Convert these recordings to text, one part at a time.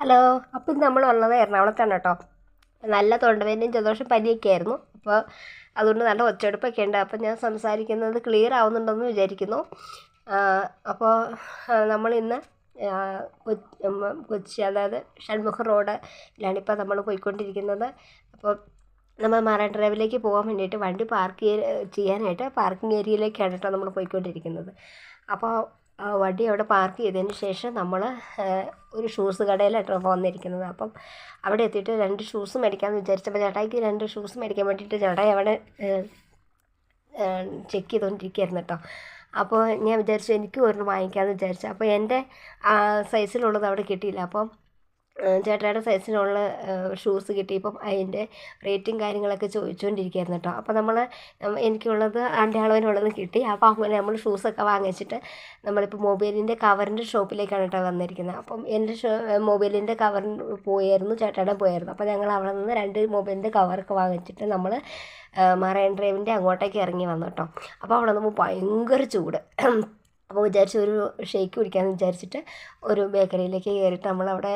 Hello അപ്പം നമ്മൾ നമ്മളുള്ളത് എറണാകുളത്താണ് കേട്ടോ. നല്ല തൊണ്ടവേദനയും ജലദോഷം പനിയൊക്കെ ആയിരുന്നു. അപ്പോൾ അതുകൊണ്ട് നല്ല ഒച്ചയെടുപ്പൊക്കെ ഉണ്ട്. അപ്പോൾ ഞാൻ സംസാരിക്കുന്നത് ക്ലിയർ ആവുന്നുണ്ടെന്ന് വിചാരിക്കുന്നു. അപ്പോൾ നമ്മൾ ഇന്ന് കൊച്ചി അതായത് ഷൺമുഖ റോഡിലാണ് ഇപ്പോൾ നമ്മൾ പോയിക്കൊണ്ടിരിക്കുന്നത്. അപ്പോൾ നമ്മൾ മറൈൻ ഡ്രൈവിലേക്ക് പോകാൻ വേണ്ടിയിട്ട് വണ്ടി പാർക്ക് ചെയ്യാനായിട്ട് പാർക്കിംഗ് ഏരിയയിലേക്കാണ് കേട്ടോ നമ്മൾ പോയിക്കൊണ്ടിരിക്കുന്നത്. അപ്പോൾ വണ്ടി അവിടെ പാർക്ക് ചെയ്തതിന് ശേഷം നമ്മൾ ഒരു ഷൂസ് കടയിലായിട്ടാണ് വന്നിരിക്കുന്നത്. അപ്പം അവിടെ എത്തിയിട്ട് രണ്ട് ഷൂസ് മേടിക്കാമെന്ന് വിചാരിച്ചപ്പോൾ ചേട്ടായിക്ക് രണ്ട് ഷൂസ് മേടിക്കാൻ വേണ്ടിയിട്ട് ചേട്ടായി അവിടെ ചെക്ക് ചെയ്തുകൊണ്ടിരിക്കുകയായിരുന്നു കേട്ടോ അപ്പോൾ ഞാൻ വിചാരിച്ചു എനിക്കും ഒരെണ്ണം വാങ്ങിക്കാമെന്ന് വിചാരിച്ചു. അപ്പോൾ എന്റെ സൈസിലുള്ളത് അവിടെ കിട്ടിയില്ല. അപ്പം ചേട്ടായിയുടെ സൈസിനുള്ള ഷൂസ് കിട്ടിയപ്പം അതിന്റെ റേറ്റും കാര്യങ്ങളൊക്കെ ചോദിച്ചുകൊണ്ടിരിക്കുകയായിരുന്നു കേട്ടോ. അപ്പോൾ നമ്മൾ എനിക്കുള്ളത് എന്റെ അളവിനുള്ളത് കിട്ടി. അപ്പോൾ അങ്ങനെ നമ്മൾ ഷൂസൊക്കെ വാങ്ങിച്ചിട്ട് നമ്മളിപ്പോൾ മൊബൈലിന്റെ കവറിന്റെ ഷോപ്പിലേക്കാണ് കേട്ടോ വന്നിരിക്കുന്നത് അപ്പം എന്റെ മൊബൈലിന്റെ കവറിന് പോയായിരുന്നു ചേട്ടായുടെ പോയായിരുന്നു. അപ്പോൾ ഞങ്ങൾ അവിടെ നിന്ന് രണ്ട് മൊബൈലിന്റെ കവറൊക്കെ വാങ്ങിച്ചിട്ട് നമ്മൾ മറൈൻ ഡ്രൈവിന്റെ അങ്ങോട്ടേക്ക് ഇറങ്ങി വന്നു കേട്ടോ. അപ്പോൾ അവിടെ നിന്ന് ഭയങ്കര ചൂട്. അപ്പോൾ വിചാരിച്ചു ഒരു ഷേക്ക് കുടിക്കാമെന്ന് വിചാരിച്ചിട്ട് ഒരു ബേക്കറിയിലേക്ക് കയറിയിട്ട് നമ്മളവിടെ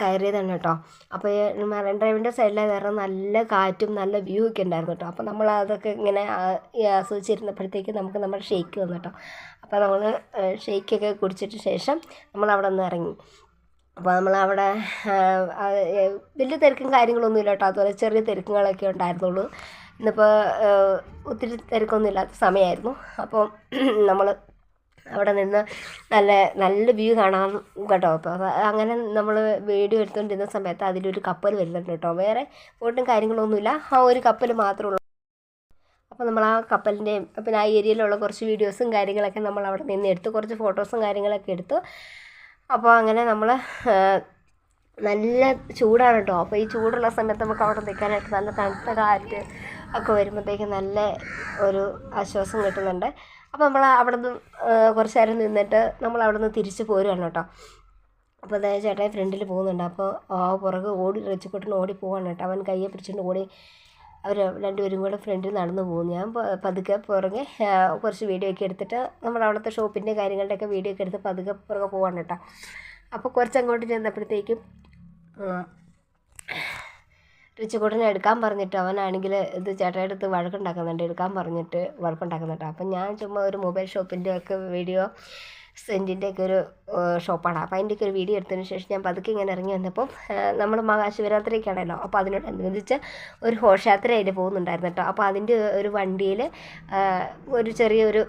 കയറിയതാണ് കേട്ടോ. അപ്പോൾ മറൈൻ ഡ്രൈവിന്റെ സൈഡിലെ കാരണം നല്ല കാറ്റും നല്ല വ്യൂ ഒക്കെ ഉണ്ടായിരുന്നു കേട്ടോ. അപ്പോൾ നമ്മൾ അതൊക്കെ ഇങ്ങനെ ആസ്വദിച്ചിരുന്നപ്പോഴത്തേക്ക് നമുക്ക് നമ്മുടെ ഷേക്ക് വന്നു കേട്ടോ. അപ്പോൾ നമ്മൾ ഷേക്കൊക്കെ കുടിച്ചിട്ട് ശേഷം നമ്മൾ അവിടെ നിന്ന് ഇറങ്ങി. അപ്പോൾ നമ്മൾ അവിടെ വലിയ തിരക്കും കാര്യങ്ങളൊന്നുമില്ല കേട്ടോ. അതുപോലെ ചെറിയ തിരക്കുകളൊക്കെ ഉണ്ടായിരുന്നുള്ളൂ. ഇന്നിപ്പോൾ ഒത്തിരി തിരക്കൊന്നും ഇല്ലാത്ത സമയമായിരുന്നു. അപ്പോൾ നമ്മൾ അവിടെ നിന്ന് നല്ല നല്ല വ്യൂ കാണാം കേട്ടോ. അപ്പോൾ അങ്ങനെ നമ്മൾ വീഡിയോ എടുത്തുകൊണ്ടിരുന്ന സമയത്ത് അതിലൊരു കപ്പൽ വരുന്നുണ്ട് കേട്ടോ. വേറെ ബോട്ടും കാര്യങ്ങളൊന്നുമില്ല. ആ ഒരു കപ്പൽ മാത്രമേ ഉള്ളൂ. അപ്പോൾ നമ്മൾ ആ കപ്പലിന്റെയും പിന്നെ ആ ഏരിയയിലുള്ള കുറച്ച് വീഡിയോസും കാര്യങ്ങളൊക്കെ നമ്മൾ അവിടെ നിന്ന് എടുത്തു. കുറച്ച് ഫോട്ടോസും കാര്യങ്ങളൊക്കെ എടുത്തു. അപ്പോൾ അങ്ങനെ നമ്മൾ നല്ല ചൂടാണ് കേട്ടോ. അപ്പോൾ ഈ ചൂടുള്ള സമയത്ത് നമുക്ക് അവിടെ നിൽക്കാനായിട്ട് നല്ല തണുത്ത കാറ്റ് ഒക്കെ വരുമ്പോഴത്തേക്കും നല്ല ഒരു ആശ്വാസം കിട്ടുന്നുണ്ട്. അപ്പോൾ നമ്മൾ അവിടെ നിന്ന് കുറച്ച് നേരം നിന്നിട്ട് നമ്മൾ അവിടെ നിന്ന് തിരിച്ച് പോരുകയാണ് കേട്ടോ. അപ്പോൾ അതായത് ചേട്ടൻ ഫ്രണ്ടിൽ പോകുന്നുണ്ട്. അപ്പോൾ ആ പുറകെ ഓടി റച്ചിക്കുട്ടൻ ഓടി പോവാണ് കേട്ടോ. അവൻ കയ്യെ പിടിച്ചുകൊണ്ട് ഓടി അവർ രണ്ടുപേരും കൂടെ ഫ്രണ്ടിൽ നടന്നു പോകും ഞാൻ പതുക്കെ പുറകെ കുറച്ച് വീഡിയോ ഒക്കെ എടുത്തിട്ട് നമ്മൾ അവിടുത്തെ ഷോപ്പിന്റെ കാര്യങ്ങളുടെയൊക്കെ വീഡിയോ ഒക്കെ എടുത്ത് പതുക്കെ പുറകെ പോവാണ് കേട്ടോ. അപ്പോൾ കുറച്ച് അങ്ങോട്ട് ചെന്നപ്പോഴത്തേക്കും റിച്ചുകൂട്ടനെ എടുക്കാൻ പറഞ്ഞിട്ട് അവനാണെങ്കിൽ ഇത് ചേട്ടായുടെ അടുത്ത് വഴക്കുണ്ടാക്കുന്നുണ്ട് എടുക്കാൻ പറഞ്ഞിട്ട് വഴക്കുണ്ടാക്കുന്നുണ്ട് അപ്പം ഞാൻ ചുമ്മാ ഒരു മൊബൈൽ ഷോപ്പിന്റെ ഒക്കെ വീഡിയോ സെന്റിന്റെ ഒക്കെ ഒരു ഷോപ്പാണ്. അപ്പോൾ അതിന്റെയൊക്കെ ഒരു വീഡിയോ എടുത്തതിന് ശേഷം ഞാൻ പതുക്കെ ഇങ്ങനെ ഇറങ്ങി വന്നപ്പോൾ നമ്മൾ മഹാശിവരാത്രിക്കാണല്ലോ അപ്പോൾ അതിനോടനുബന്ധിച്ച് ഒരു ഘോഷയാത്ര അതിൽ പോകുന്നുണ്ടായിരുന്നു കേട്ടോ. അപ്പോൾ അതിന്റെ ഒരു വണ്ടിയിൽ ഒരു ചെറിയൊരു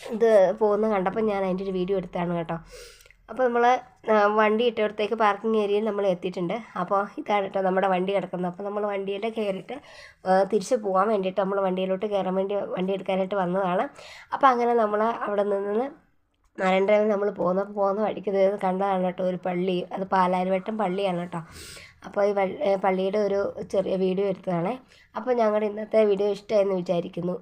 ഇത് പോകുന്ന കണ്ടപ്പോൾ ഞാൻ അതിന്റെ ഒരു വീഡിയോ എടുത്താണ് കേട്ടോ. അപ്പോൾ നമ്മൾ വണ്ടി ഇട്ടിടത്തേക്ക് പാർക്കിംഗ് ഏരിയയിൽ നമ്മൾ എത്തിയിട്ടുണ്ട്. അപ്പോൾ ഇതാണ് കേട്ടോ നമ്മുടെ വണ്ടി കിടക്കുന്നത്. അപ്പോൾ നമ്മൾ വണ്ടിയിൽ കയറിയിട്ട് തിരിച്ച് പോകാൻ വേണ്ടിയിട്ട് നമ്മൾ വണ്ടിയിലോട്ട് കയറാൻ വേണ്ടി വണ്ടി എടുക്കാനായിട്ട് വന്നതാണ്. അപ്പോൾ അങ്ങനെ നമ്മൾ അവിടെ നിന്ന് നാരായണ നമ്മൾ പോകുന്ന പോകുന്ന വഴിക്ക് കണ്ടതാണ് കേട്ടോ ഒരു പള്ളി. അത് പാലാരിവട്ടം പള്ളിയാണ് കേട്ടോ. അപ്പോൾ ഈ പള്ളിയുടെ ഒരു ചെറിയ വീഡിയോ എടുത്തതാണേ. അപ്പോൾ ഞങ്ങളുടെ ഇന്നത്തെ വീഡിയോ ഇഷ്ടമായെന്ന് വിചാരിക്കുന്നു.